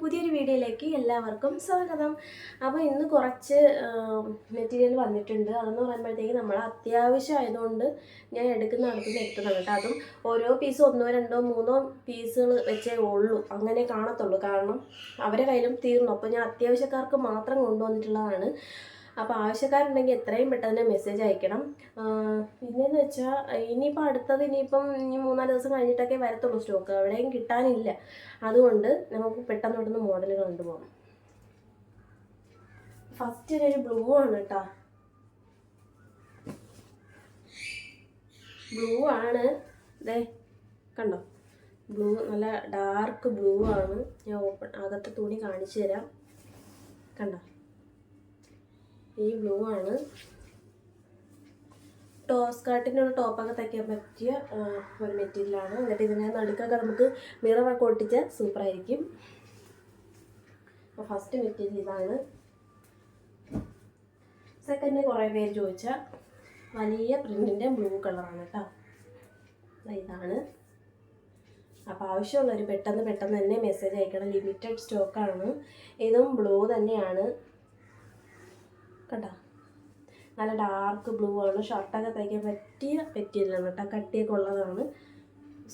പുതിയൊരു വീഡിയോയിലേക്ക് എല്ലാവർക്കും സ്വാഗതം. അപ്പോൾ ഇന്ന് കുറച്ച് മെറ്റീരിയൽ വന്നിട്ടുണ്ട്. അതെന്ന് പറയുമ്പോഴത്തേക്ക് നമ്മൾ അത്യാവശ്യം ആയതുകൊണ്ട് ഞാൻ എടുക്കുന്ന അടുത്ത് എത്തുന്നത് കേട്ടോ. അതും ഓരോ പീസും ഒന്നോ രണ്ടോ മൂന്നോ പീസുകൾ വെച്ചേ ഉള്ളൂ. അങ്ങനെ കാണത്തുള്ളൂ. കാരണം അവരെ കയ്യിലും തീർന്നു. അപ്പോൾ ഞാൻ അത്യാവശ്യക്കാർക്ക് മാത്രം കൊണ്ടുവന്നിട്ടുള്ളതാണ്. അപ്പോൾ ആവശ്യക്കാരുണ്ടെങ്കിൽ എത്രയും പെട്ടെന്ന് മെസ്സേജ് അയക്കണം. പിന്നെയെന്ന് വെച്ചാൽ ഇനിയിപ്പോൾ അടുത്തത് ഇനിയിപ്പം ഇനി മൂന്നാൽ ദിവസം കഴിഞ്ഞിട്ടൊക്കെ വരത്തുള്ളൂ സ്റ്റോക്ക് എവിടെയും കിട്ടാനില്ല. അതുകൊണ്ട് നമുക്ക് പെട്ടെന്ന് പെട്ടെന്ന് മോഡൽ കണ്ടുപോകാം ഫസ്റ്റ് ഒരു ബ്ലൂ ആണ് കേട്ടോ ബ്ലൂ ആണ്. ദേ കണ്ടോ? ബ്ലൂ നല്ല ഡാർക്ക് ബ്ലൂ ആണ്. ഞാൻ ഓപ്പൺ അകത്തെ തുണി കാണിച്ചു തരാം. കണ്ടോ? ഈ ബ്ലൂ ആണ്. കാട്ടിന്റെ ഒരു ടോപ്പൊക്കെ തയ്ക്കാൻ പറ്റിയ ഒരു മെറ്റീരിയലാണ് എന്നിട്ട് ഇതിനെ നടുക്കൊക്കെ നമുക്ക് മിററൊക്കെ ഒട്ടിച്ചാൽ സൂപ്പറായിരിക്കും അപ്പോൾ ഫസ്റ്റ് മെറ്റീരിയൽ ഇതാണ്. സെക്കൻഡ് കുറേ പേര് ചോദിച്ച വലിയ പ്രിന്റിന്റെ ബ്ലൂ കളറാണ് കേട്ടോ ഇതാണ്. അപ്പോൾ ആവശ്യമുള്ളവർ പെട്ടെന്ന് പെട്ടെന്ന് തന്നെ മെസ്സേജ് അയക്കണം. ലിമിറ്റഡ് സ്റ്റോക്കാണ് ഇതും ബ്ലൂ തന്നെയാണ്. കണ്ടോ? നല്ല ഡാർക്ക് ബ്ലൂ ആണ് ഷർട്ടൊക്കെ തയ്ക്കാൻ പറ്റിയ പറ്റിയതാണ് കേട്ടോ. കട്ടിയൊക്കെ ഉള്ളതാണ്.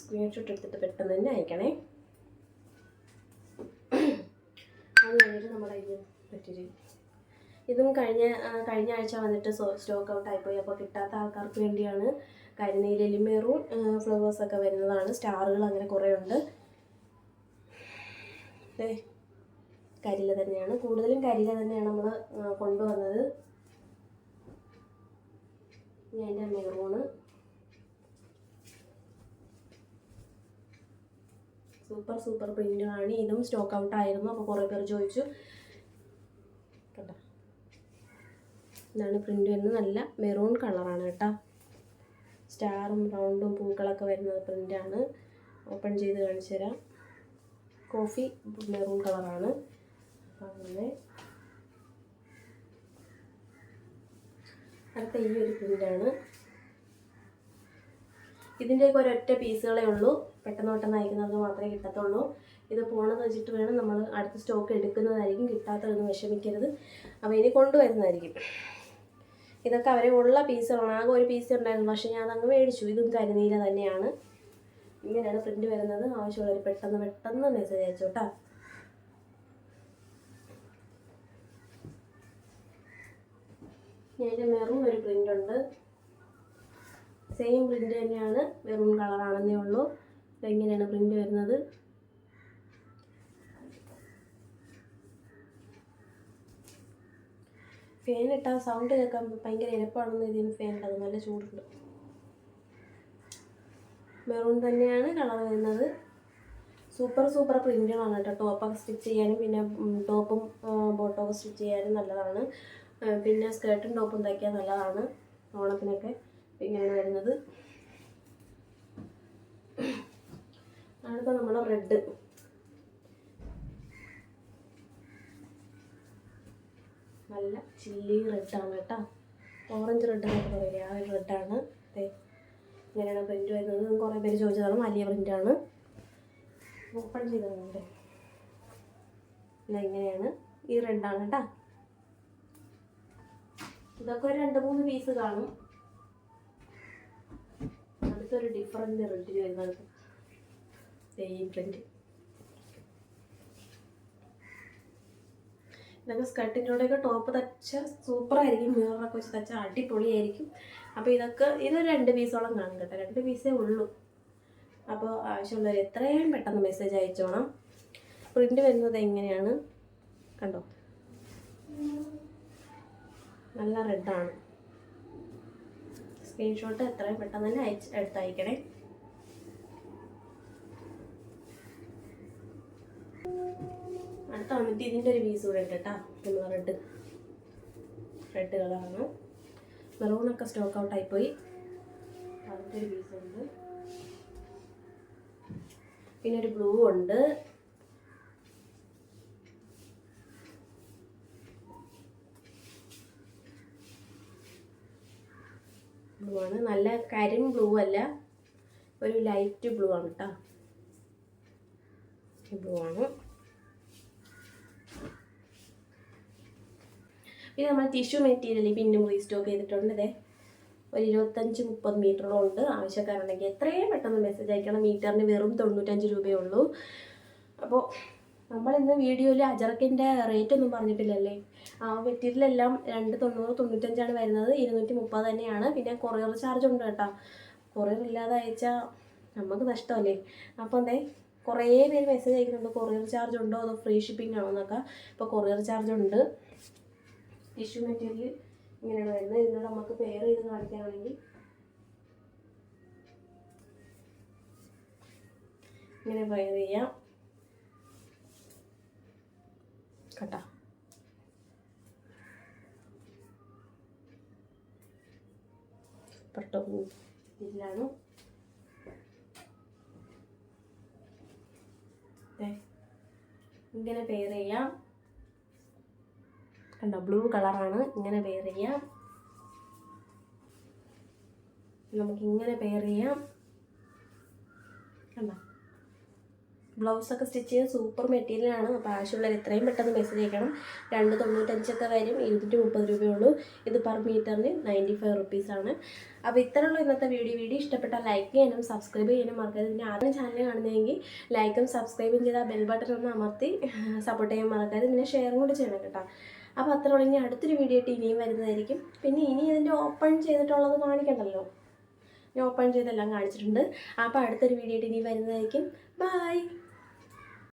സ്ക്രീൻഷോട്ട് എടുത്തിട്ട് പെട്ടെന്ന് തന്നെ അയക്കണേ. അത് കഴിഞ്ഞിട്ട് നമ്മുടെ ഇത് മെറ്റീരിയൽ ഇതും കഴിഞ്ഞ കഴിഞ്ഞ ആഴ്ച വന്നിട്ട് സ്റ്റോക്ക് ഔട്ട് ആയിപ്പോയി. അപ്പോൾ കിട്ടാത്ത ആൾക്കാർക്ക് വേണ്ടിയാണ് കരിനീലി മെറൂൺ ഫ്ലവേഴ്സൊക്കെ വരുന്നതാണ്. സ്റ്റാറുകൾ അങ്ങനെ കുറേ ഉണ്ട്. ദേ, കരില തന്നെയാണ്. കൂടുതലും കരില തന്നെയാണ് നമ്മൾ കൊണ്ടുവന്നത്. ഇനി അതിന്റെ മെറൂണ് സൂപ്പർ സൂപ്പർ പ്രിന്റാണ് ഇതും സ്റ്റോക്ക് ഔട്ട് ആയിരുന്നു. അപ്പോൾ കുറേ പേർ ചോദിച്ചു. കേട്ടോ ഇതാണ് പ്രിന്റ് വരുന്നത്. നല്ല മെറൂൺ കളറാണ് കേട്ടോ. സ്റ്റാറും റൗണ്ടും പൂക്കളൊക്കെ വരുന്നത് പ്രിന്റാണ് ഓപ്പൺ ചെയ്ത് കാണിച്ചു തരാം കോഫി മെറൂൺ കളറാണ് അടുത്ത ഈ ഒരു പ്രിന്റാണ് ഇതിന്റെയൊക്കെ ഒരൊറ്റ പീസുകളേ ഉള്ളൂ. പെട്ടെന്ന് പെട്ടെന്ന് അയക്കുന്നത് മാത്രമേ കിട്ടത്തുള്ളൂ. ഇത് പോണെന്ന് വെച്ചിട്ട് വേണം നമ്മൾ അടുത്ത സ്റ്റോക്ക് എടുക്കുന്നതായിരിക്കും. കിട്ടാത്തതൊന്നും വിഷമിക്കരുത്. അപ്പോൾ ഇനി കൊണ്ടുവരുന്നതായിരിക്കും. ഇതൊക്കെ അവരെ ഉള്ള പീസുകളാണ്. ആകെ ഒരു പീസ് ഉണ്ടായിരുന്നു. പക്ഷേ ഞാൻ അതങ്ങ് മേടിച്ചു. ഇതും കരിനീല തന്നെയാണ്. ഇങ്ങനെയാണ് പ്രിന്റ് വരുന്നത്. ആവശ്യമുള്ളവർ പെട്ടെന്ന് പെട്ടെന്ന് മെസ്സേജ് അയച്ചു കേട്ടോ ഞാൻ ഇതിന്റെ മെറൂൺ ഒരു പ്രിന്റ് ഉണ്ട്. സെയിം പ്രിന്റ് തന്നെയാണ്. മെറൂൺ കളറാണെന്നേ ഉള്ളൂ. ഇതെങ്ങനെയാണ് പ്രിന്റ് വരുന്നത്? ഫാൻ ഇട്ടാൽ സൗണ്ട് കേൾക്കാൻ ഭയങ്കര ഇരപ്പാണെന്ന് ഇതിന് ഇട്ടത്. നല്ല ചൂടുണ്ട്. മെറൂൺ തന്നെയാണ് കളർ വരുന്നത്. സൂപ്പർ സൂപ്പർ പ്രിന്റുകളാണ് കേട്ടോ. ടോപ്പൊക്കെ സ്റ്റിച്ച് ചെയ്യാനും പിന്നെ ടോപ്പും ബോട്ടമൊക്കെ സ്റ്റിച്ച് ചെയ്യാനും നല്ലതാണ്. പിന്നെ സ്കേർട്ടും ടോപ്പും തയ്ക്കാൻ നല്ലതാണ് ഓണത്തിനൊക്കെ ഇങ്ങനെ വരുന്നത്. അടുത്ത നമ്മൾ റെഡ് നല്ല ചില്ലി റെഡാണ് കേട്ടോ. ഓറഞ്ച് റെഡ് എന്നൊക്കെ പറയില്ലേ ആ ഒരു റെഡാണ് ഇങ്ങനെയാണ് പ്രിന്റ് വരുന്നത്. കുറേ പേര് ചോദിച്ചതാണ് വലിയ പ്രിന്റാണ് ഓപ്പൺ ചെയ്തതാണ് ഇങ്ങനെയാണ്. ഈ റെഡാണ് കേട്ടോ. ഇതൊക്കെ ഒരു രണ്ട് മൂന്ന് പീസ് കാണും. അടുത്തൊരു ഡിഫറെന്റ് റെഡിൽ വരുന്നത്. സെയിം പ്രിന്റ് ഇതൊക്കെ സ്കർട്ടിന്റെയൊക്കെ ടോപ്പ് തച്ച സൂപ്പറായിരിക്കും മിററൊക്കെ വെച്ച് തച്ച അടിപൊളിയായിരിക്കും. അപ്പോൾ ഇതൊക്കെ ഇതൊരു രണ്ട് പീസോളം കാണും കേട്ടോ. രണ്ട് പീസേ ഉള്ളൂ. അപ്പോൾ ആവശ്യമുള്ളവർ എത്രയും പെട്ടെന്ന് മെസ്സേജ് അയച്ചോണം. പ്രിന്റ് വരുന്നത് എങ്ങനെയാണ്? കണ്ടോ? നല്ല റെഡാണ് സ്ക്രീൻഷോട്ട് എത്രയും പെട്ടെന്ന് തന്നെ അയച്ച് എടുത്തയക്കണേ. അടുത്ത വന്നിട്ട് ഇതിന്റെ ഒരു പീസ് കൂടെ ഉണ്ട് കേട്ടോ. നമ്മൾ റെഡ് റെഡ് കളറാണ് മെറൂണൊക്കെ സ്റ്റോക്ക് ഔട്ട് പോയി അതിന്റെ ഒരു പീസ് ഉണ്ട്. പിന്നെ ഒരു ബ്ലൂ ഉണ്ട്. ബ്ലൂ ആണ് നല്ല കരിം ബ്ലൂ അല്ല. ഒരു ലൈറ്റ് ബ്ലൂ ആണ് കേട്ടോ ബ്ലൂ ആണ്. പിന്നെ നമ്മൾ ടിഷ്യൂ മെറ്റീരിയൽ പിന്നെ റീസ്റ്റോക്ക് ചെയ്തിട്ടുണ്ട് അതെ ഒരു ഇരുപത്തഞ്ച് മുപ്പത് മീറ്ററോളം ഉണ്ട്. ആവശ്യക്കാരുണ്ടെങ്കിൽ എത്രയും പെട്ടെന്ന് മെസ്സേജ് അയക്കണം. മീറ്ററിന് വെറും തൊണ്ണൂറ്റഞ്ച് രൂപയേ ഉള്ളൂ. അപ്പോൾ നമ്മളിന്ന് വീഡിയോയിൽ അജറക്കിന്റെ റേറ്റ് ഒന്നും പറഞ്ഞിട്ടില്ലല്ലേ? ആ മെറ്റീരിയലെല്ലാം രണ്ട് തൊണ്ണൂറ് തൊണ്ണൂറ്റഞ്ചാണ് വരുന്നത്. ഇരുന്നൂറ്റി മുപ്പത് തന്നെയാണ്. പിന്നെ കൊറിയർ ചാർജ് ഉണ്ട് കേട്ടോ. കൊറിയർ ഇല്ലാതെ അയച്ചാൽ നമുക്ക് നഷ്ടമല്ലേ? അപ്പോൾ അതെ കുറേ പേര് മെസ്സേജ് അയക്കുന്നുണ്ട്. കൊറിയർ ചാർജ് ഉണ്ടോ അതോ ഫ്രീ ഷിപ്പിംഗ് ആണോ എന്നൊക്കെ. ഇപ്പോൾ കൊറിയർ ചാർജ് ഉണ്ട്. ടിഷ്യൂ മെറ്റീരിയൽ ഇങ്ങനെയാണ് വരുന്നത്. ഇതിനോട് നമുക്ക് പെയർ ചെയ്ത് കാണിക്കാനാണെങ്കിൽ. ഇങ്ങനെ പെയർ ചെയ്യാം. കേട്ടോ. പെട്ടോ ഇതിലാണ്. ഇങ്ങനെ പെയർ ചെയ്യാം. കണ്ടോ ബ്ലൂ കളറാണ് ഇങ്ങനെ പെയർ ചെയ്യാം. നമുക്ക് ഇങ്ങനെ പെയർ ചെയ്യാം. കണ്ടോ? ബ്ലൗസൊക്കെ സ്റ്റിച്ച് ചെയ്ത് സൂപ്പർ മെറ്റീരിയലാണ് അപ്പോൾ ആവശ്യമുള്ളവർ എത്രയും പെട്ടെന്ന് മെസ്സേജ് അയക്കണം. രണ്ട് തൊണ്ണൂറ്റഞ്ചൊക്കെ വരും ഇരുന്നൂറ്റി മുപ്പത് രൂപയുള്ളൂ. ഇത് പെർ മീറ്ററിന് നയന്റി ഫൈവ് റുപ്പീസാണ് അപ്പോൾ ഇത്രയുള്ള ഇന്നത്തെ വീഡിയോ വീഡിയോ ഇഷ്ടപ്പെട്ടാൽ ലൈക്ക് ചെയ്യാനും സബ്സ്ക്രൈബ് ചെയ്യാനും മറക്കരുത്. പിന്നെ ആദ്യം ചാനൽ കാണുന്നതെങ്കിൽ ലൈക്കും സബ്സ്ക്രൈബും ചെയ്താൽ ബെൽ ബട്ടൺ ഒന്ന് അമർത്തി സപ്പോർട്ട് ചെയ്യാൻ മറക്കരുത്. പിന്നെ ഷെയറും കൂടി ചെയ്യണം കേട്ടോ. അപ്പോൾ അത്ര ഇനി അടുത്തൊരു വീഡിയോ ആയിട്ട് ഇനിയും വരുന്നതായിരിക്കും. പിന്നെ ഇനി ഇതിന്റെ ഓപ്പൺ ചെയ്തിട്ടുള്ളത് കാണിക്കണ്ടല്ലോ. ഞാൻ ഓപ്പൺ ചെയ്തെല്ലാം കാണിച്ചിട്ടുണ്ട്. അപ്പോൾ അടുത്തൊരു വീഡിയോ ആയിട്ട് ഇനി വരുന്നതായിരിക്കും. ബൈ